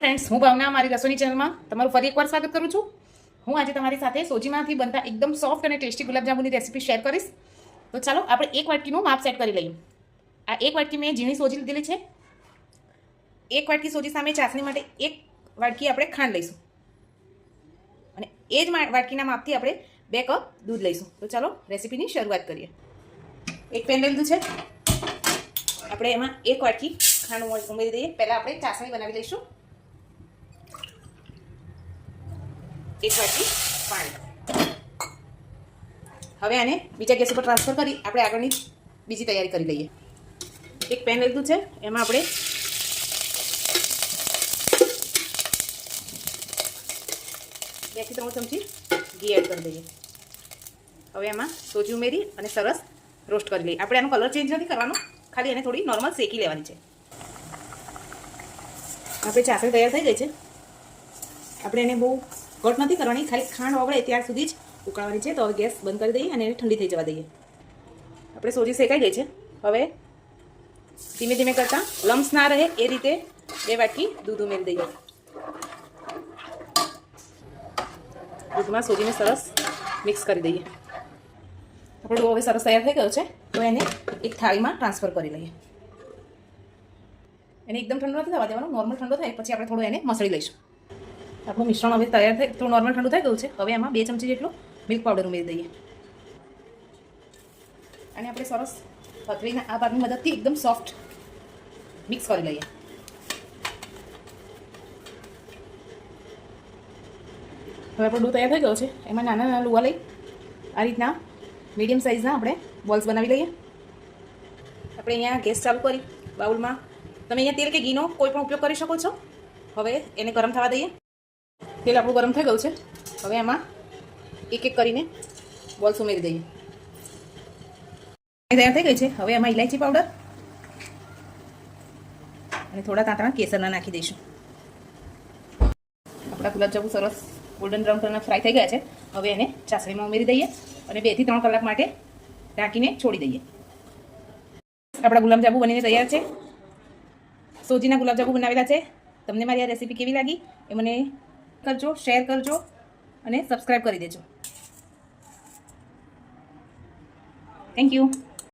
Friends હું ભાવના, મારી રસોઈની ચેનલમાં તમારું ફરી એકવાર સ્વાગત કરું છું. હું આજે તમારી સાથે સોજીમાંથી બનતા એકદમ સોફ્ટ અને ટેસ્ટી ગુલાબજાંબુની રેસીપી શેર કરીશ. તો ચાલો, આપણે એક વાટકીનું માપ સેટ કરી લઈએ. આ એક વાટકી મેં ઝીણી સોજી લીધેલી છે. એક વાટકી સોજી સામે ચાસણી માટે એક વાટકી આપણે ખાંડ લઈશું. અને એ જ વાટકીના માપથી આપણે બે કપ દૂધ લઈશું. તો ચાલો રેસીપીની શરૂઆત કરીએ. એક પેન લીધું છે. આપણે એમાં એક વાટકી ખાંડ ઉમેરી દઈએ. પહેલાં આપણે ચાસણી બનાવી લઈશું. એક વાટકી પાણી. હવે આને બીજા ગેસ ઉપર ટ્રાન્સફર કરી આપણે આગળની બીજી તૈયારી કરી લઈએ. એક પેન લીધું છે, એમાં આપણે બેથી ત્રણ ચમચી ઘી એડ કરી દઈએ. હવે એમાં સોજી ઉમેરી અને સરસ રોસ્ટ કરી લઈએ. આપણે આનો કલર ચેન્જ નથી કરવાનો, ખાલી એને થોડી નોર્મલ શેકી લેવાની છે. આપણે ચાસણી તૈયાર થઈ ગઈ છે. આપણે એને બહુ ઘટ નથી કરવાની, ખાલી ખાંડ ઓગળે ત્યાર સુધી જ ઉકાળવાની છે. તો હવે ગેસ બંધ કરી દઈએ અને ઠંડી થઈ જવા દઈએ. આપણે સોજી શેકાઈ ગઈ છે. હવે ધીમે ધીમે કરતાં લમ્સ ના રહે એ રીતે બે વાટકી દૂધ ઉમેરી દઈએ. દૂધમાં સોજીને સરસ મિક્સ કરી દઈએ. આપણો ડો હવે સરસ તૈયાર થઈ ગયો છે. તો એને એક થાળીમાં ટ્રાન્સફર કરી લઈએ. એને એકદમ ઠંડો નથી થવા દેવાનો, નોર્મલ ઠંડો થાય, પછી આપણે થોડું એને મસળી લઈશું. આપણું મિશ્રણ હવે તૈયાર થઈ થોડું નોર્મલ ઠંડુ થઈ ગયું છે. હવે એમાં બે ચમચી જેટલું મિલ્ક પાવડર ઉમેરી દઈએ. અને આપણે સરસ પથરીના આ ભાગની મદદથી એકદમ સોફ્ટ મિક્સ કરી લઈએ. હવે આપણો ડો તૈયાર થઈ ગયો છે. એમાં નાના નાના લુવા લઈ આ રીતના મીડિયમ સાઇઝના આપણે બોલ્સ બનાવી લઈએ. આપણે અહીંયા ગેસ ચાલુ કરી બાઉલમાં. તમે અહીંયા તેલ કે ઘીનો કોઈ પણ ઉપયોગ કરી શકો છો. હવે એને ગરમ થવા દઈએ. તેલ આપણું ગરમ થઈ ગયું છે. હવે એમાં એક એક કરીને બોલ્સ ઉમેરી દઈએ. તૈયાર થઈ ગઈ છે. હવે એમાં ઇલાયચી પાવડર અને થોડા તાંતણા કેસરના નાખી દઈશું. આપણા ગુલાબજાંબુ સરસ ગોલ્ડન બ્રાઉન કલરના ફ્રાય થઈ ગયા છે. હવે એને ચાસણીમાં ઉમેરી દઈએ અને બેથી ત્રણ કલાક માટે ઢાંકીને છોડી દઈએ. આપણા ગુલાબજાંબુ બનીને તૈયાર છે. સોજીના ગુલાબજાંબુ બનાવેલા છે. તમને મારી આ રેસીપી કેવી લાગી? એ મને કરજો શેર કરજો અને સબસ્ક્રાઈબ કરી દેજો. Thank you